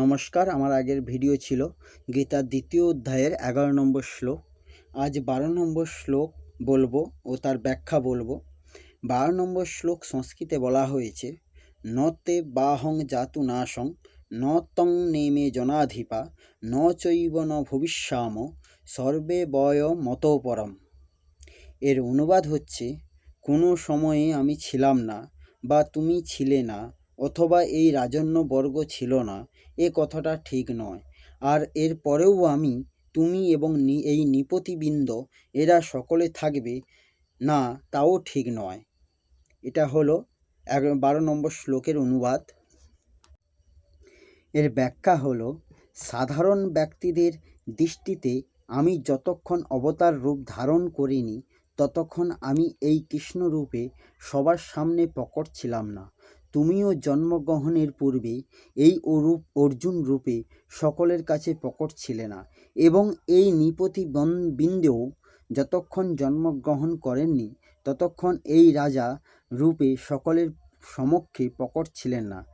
নমস্কার, আমার আগের ভিডিও ছিল গীতার দ্বিতীয় অধ্যায়ের এগারো নম্বর শ্লোক। আজ বারো নম্বর শ্লোক বলব ও তার ব্যাখ্যা বলব। বারো নম্বর শ্লোক সংস্কৃতে বলা হয়েছে, ন তে বাহং জাতু নাশং, ন তং নেমে জনাধিপা, ন চৈব ন ভবিষ্যাম, সর্বে বয় মতপরম। এর অনুবাদ হচ্ছে, কোনো সময়ে আমি ছিলাম না বা তুমি ছিলে না, অথবা এই রাজন্যবর্গ ছিল না এ কথাটা ঠিক নয়। আর এর পরেও আমি, তুমি এবং এই নিপতিবৃন্দ, এরা সকলে থাকবে? না, তাও ঠিক নয়। এটা হলো এক, বারো নম্বর শ্লোকের অনুবাদ। এর ব্যাখ্যা হলো, সাধারণ ব্যক্তিদের দৃষ্টিতে আমি যতক্ষণ অবতার রূপ ধারণ করিনি, ততক্ষণ আমি এই কৃষ্ণ রূপে সবার সামনে প্রকট ছিলাম না। তুমিও জন্মগ্রহণের পূর্বে এই অরূপ অর্জুন রূপে সকলের কাছে প্রকট ছিলে না এবং এই নিপতি বন- বিন্দেও যতক্ষণ জন্মগ্রহণ করেননি, ততক্ষণ এই রাজা রূপে সকলের সমক্ষে প্রকট ছিলেন না।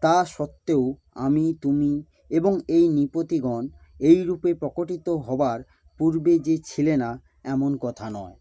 তা সত্ত্বেও আমি, তুমি এবং এই নিপতিগণ এই রূপে প্রকটিত হবার পূর্বে যে ছিলে না, এমন কথা নয়।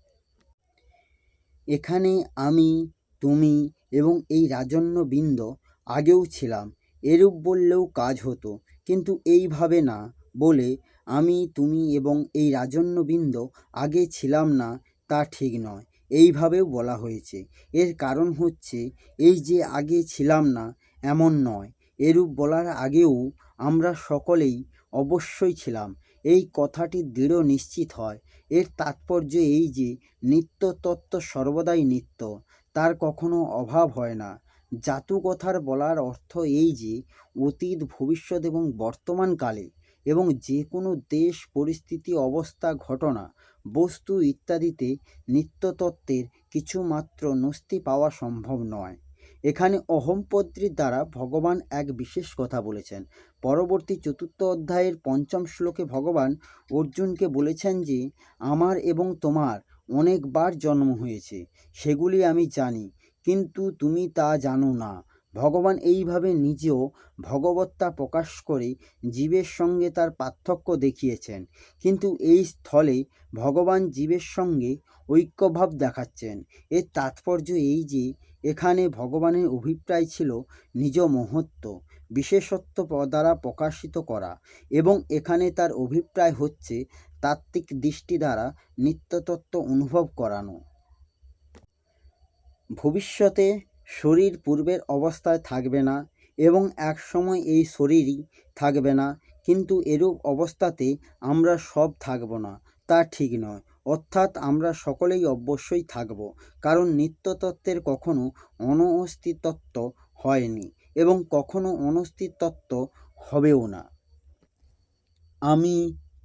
এখানে আমি, তুমি এবং এই রাজন্যবৃন্দ আগেও ছিলাম, এরূপ বললেও কাজ হতো, কিন্তু এইভাবে না বলে আমি, তুমি এবং এই রাজন্যবৃন্দ আগে ছিলাম না, তা ঠিক নয়, এইভাবেও বলা হয়েছে। এর কারণ হচ্ছে, এই যে আগে ছিলাম না, এমন নয়, এরূপ বলার আগেও আমরা সকলেই অবশ্যই ছিলাম, এই কথাটি দৃঢ় নিশ্চিত হয়। এর তাৎপর্য এই যে নিত্য তত্ত্ব সর্বদাই নিত্য তার কখনো অভাব হয় না। জাতু কথার বলার অর্থ এই যে, অতীত, ভবিষ্যৎ এবং বর্তমানকালে এবং যে কোনো দেশ, পরিস্থিতি, অবস্থা, ঘটনা, বস্তু ইত্যাদিতে নিত্যতত্ত্বের কিছুমাত্র নস্তি পাওয়া সম্ভব নয়। এখানে অহম্পদ্রির দ্বারা ভগবান এক বিশেষ কথা বলেছেন। পরবর্তী চতুর্থ অধ্যায়ের পঞ্চম শ্লোকে ভগবান অর্জুনকে বলেছেন যে, আমার এবং তোমার অনেকবার জন্ম হয়েছে, সেগুলি আমি জানি, কিন্তু তুমি তা জানো না। ভগবান এইভাবে নিজেও ভগবত্তা প্রকাশ করে জীবের সঙ্গে তার পার্থক্য দেখিয়েছেন, কিন্তু এই স্থলে ভগবান জীবের সঙ্গে ঐক্যভাব দেখাচ্ছেন। এর তাৎপর্য এই যে, এখানে ভগবানের অভিপ্রায় ছিল নিজ মহত্ব, বিশেষত্ব দ্বারা প্রকাশিত করা, এবং এখানে তার অভিপ্রায় হচ্ছে তাত্ত্বিক দৃষ্টি দ্বারা নিত্যতত্ত্ব অনুভব করানো। ভবিষ্যতে শরীর পূর্বের অবস্থায় থাকবে না এবং এক সময় এই শরীরই থাকবে না, কিন্তু এরূপ অবস্থাতে আমরা সব থাকব না, তা ঠিক নয়। অর্থাৎ আমরা সকলেই অবশ্যই থাকব, কারণ নিত্যতত্ত্বের কখনো অনঅস্তিত্ব হয়নি এবং কখনো অনস্তিত্ব হবেও না। আমি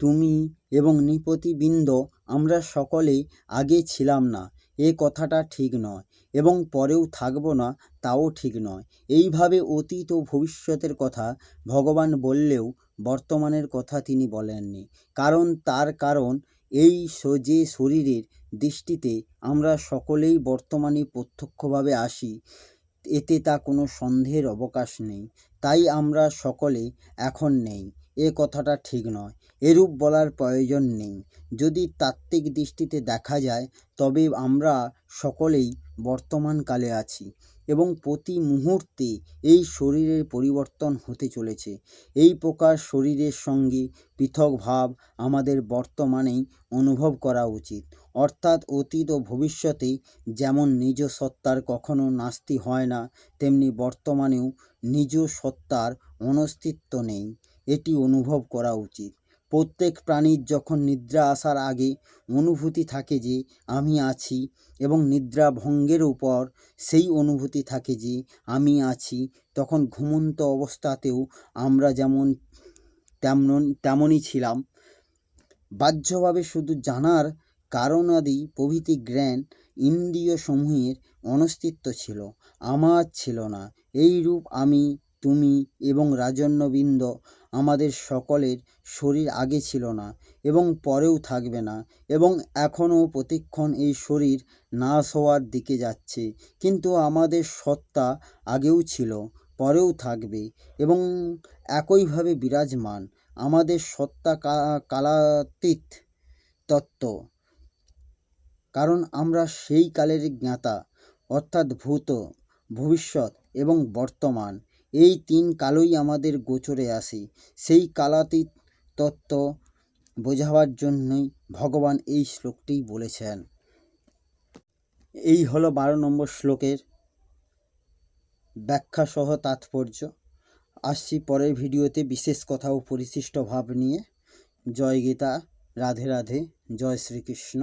তুমি এবং নিপতিবৃন্দ, আমরা সকলে আগে ছিলাম না। এ কথাটা ঠিক নয় এবং পরেও থাকব না, তাও ঠিক নয়। এইভাবে অতীত ও ভবিষ্যতের কথা ভগবান বললেও বর্তমানের কথা তিনি বলেননি। কারণ তার কারণ এই যে শরীরের দৃষ্টিতে আমরা সকলেই বর্তমানে প্রত্যক্ষভাবে আসি, এতে তা কোনো সন্দেহের অবকাশ নেই। তাই আমরা সকলে এখন নেই। এ কথাটা ঠিক নয়। এরূপ বলার প্রয়োজন নেই। যদি তাত্ত্বিক দৃষ্টিতে দেখা যায়, তবে আমরা সকলেই বর্তমানকালে আছি এবং প্রতি মুহূর্তে এই শরীরের পরিবর্তন হতে চলেছে। এই প্রকার শরীরের সঙ্গে পৃথক ভাব আমাদের বর্তমানেই অনুভব করা উচিত। অর্থাৎ অতীত ও ভবিষ্যতে যেমন নিজ সত্তার কখনো নাস্তি হয় না, তেমনি বর্তমানেও নিজ সত্তার অনস্তিত্ব নেই। এটি অনুভব করা উচিত। প্রত্যেক প্রাণীর যখন নিদ্রা আসার আগে অনুভূতি থাকে যে আমি আছি এবং নিদ্রা ভঙ্গের উপর সেই অনুভূতি থাকে যে আমি আছি, তখন ঘুমন্ত অবস্থাতেও আমরা যেমন তেমন তেমনই ছিলাম। বাহ্যভাবে শুধু জানার কারণাদি প্রভৃতি জ্ঞান ইন্দ্রিয় সমূহের অনস্তিত্ব ছিল, আমার ছিল না। এই রূপ আমি তুমি এবং রাজন্যবৃন্দ আমাদের সকলের শরীর আগে ছিল না এবং পরেও থাকবে না এবং এখনও প্রতিক্ষণ এই শরীর নাশ হওয়ার দিকে যাচ্ছে। কিন্তু আমাদের সত্তা আগেও ছিল, পরেও থাকবে এবং একইভাবে বিরাজমান। আমাদের সত্তা কালাতীত তত্ত্ব। কারণ আমরা সেই কালের জ্ঞাতা, অর্থাৎ ভূত, ভবিষ্যৎ এবং বর্তমান। এই তিন কালই আমাদের গোচরে আসে। সেই কালাতীত তত্ত্ব বোঝাবার জন্যই ভগবান এই শ্লোকটি বলেছেন। এই হলো বারো নম্বর শ্লোকের ব্যাখ্যা সহ তাৎপর্য। আসছি পরের ভিডিওতে বিশেষ কথা ও পরিশিষ্ট ভাব নিয়ে। জয় গীতা, রাধে রাধে, জয় শ্রীকৃষ্ণ।